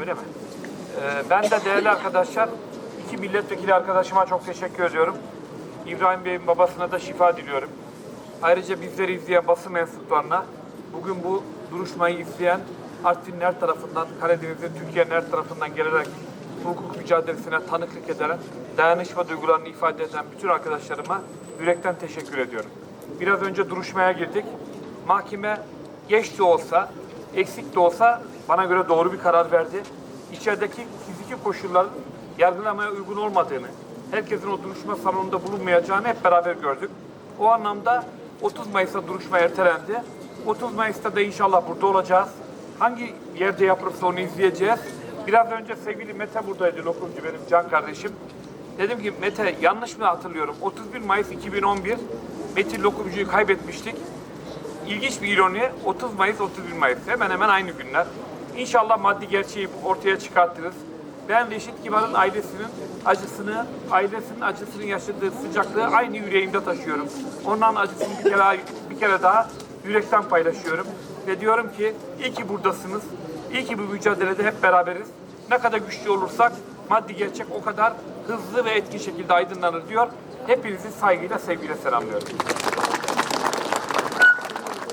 Öyle mi? Ee, ben de değerli arkadaşlar, iki milletvekili arkadaşıma çok teşekkür ediyorum. İbrahim Bey'in babasına da şifa diliyorum. Ayrıca bizleri izleyen basın mensuplarına, bugün bu duruşmayı izleyen Artvin'in her tarafından, Karadeniz'in, Türkiye'nin her tarafından gelerek hukuk mücadelesine tanıklık eden, dayanışma duygularını ifade eden bütün arkadaşlarıma yürekten teşekkür ediyorum. Biraz önce duruşmaya girdik. Mahkeme geç de olsa, eksik de olsa bana göre doğru bir karar verdi. İçerideki fiziki koşulların yargılamaya uygun olmadığını, herkesin o duruşma salonunda bulunmayacağını hep beraber gördük. O anlamda 30 Mayıs'ta duruşma ertelendi. 30 Mayıs'ta da inşallah burada olacağız. Hangi yerde yapılırsa onu izleyeceğiz. Biraz önce sevgili Mete buradaydı, lokumcu benim can kardeşim. Dedim ki Mete yanlış mı hatırlıyorum? 31 Mayıs 2011 Metin Lokumcu'yu kaybetmiştik. İlginç bir ironi 30 Mayıs 31 Mayıs hemen hemen aynı günler. İnşallah maddi gerçeği ortaya çıkartırız. Ben Reşit Kibar'ın ailesinin acısını, ailesinin acısını yaşadığı sıcaklığı aynı yüreğimde taşıyorum. Onların acısını bir kere, bir kere daha yürekten paylaşıyorum. Ve diyorum ki iyi ki buradasınız. İyi ki bu mücadelede hep beraberiz. Ne kadar güçlü olursak maddi gerçek o kadar hızlı ve etkin şekilde aydınlanır diyor. Hepinizi saygıyla, sevgiyle selamlıyorum.